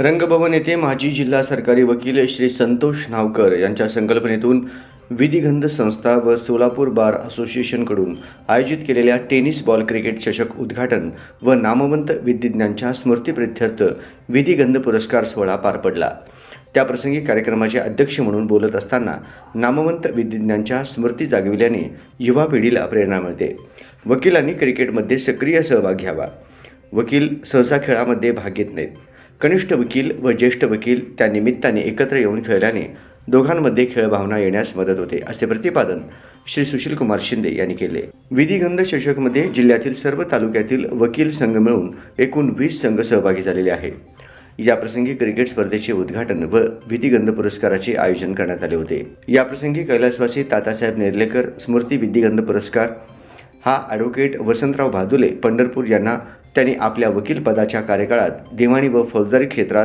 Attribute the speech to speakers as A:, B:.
A: रंगभवन येथे माजी जिल्हा सरकारी वकील श्री संतोष नावकर यांच्या संकल्पनेतून विधिगंध संस्था व सोलापूर बार असोसिएशनकडून आयोजित केलेल्या टेनिस बॉल क्रिकेट चषक उद्घाटन व नामवंत विधिज्ञांच्या स्मृतीप्रित्यर्थ विधिगंध पुरस्कार सोहळा पार पडला. त्याप्रसंगी कार्यक्रमाचे अध्यक्ष म्हणून बोलत असताना नामवंत विधिज्ञांच्या स्मृती जागविल्याने युवा पिढीला प्रेरणा मिळते. वकिलांनी क्रिकेटमध्ये सक्रिय सहभाग घ्यावा. वकील सहसा खेळामध्ये भाग घेत नाहीत. कनिष्ठ वकील व ज्येष्ठ वकील त्या निमित्ताने एकत्र येऊन खेळल्याने दोघांमध्ये खेळभावना येण्यास मदत होते असे प्रतिपादन श्री सुशीलकुमार शिंदे यांनी केले. विधिगंध चषकमध्ये जिल्ह्यातील सर्व तालुक्यातील वकील संघ मिळून एकूण वीस संघ सहभागी झालेले आहे याप्रसंगी क्रिकेट स्पर्धेचे उद्घाटन व विधिगंध पुरस्काराचे आयोजन करण्यात आले होते. याप्रसंगी कैलासवासी तातासाहेब नेर्लेकर स्मृती विधिगंध पुरस्कार हा ॲडव्होकेट वसंतराव भादुले पंढरपूर यांना त्यांनी आपल्या वकील पदाच्या कार्यकाळात दिवाणी व फौजदारी क्षेत्रात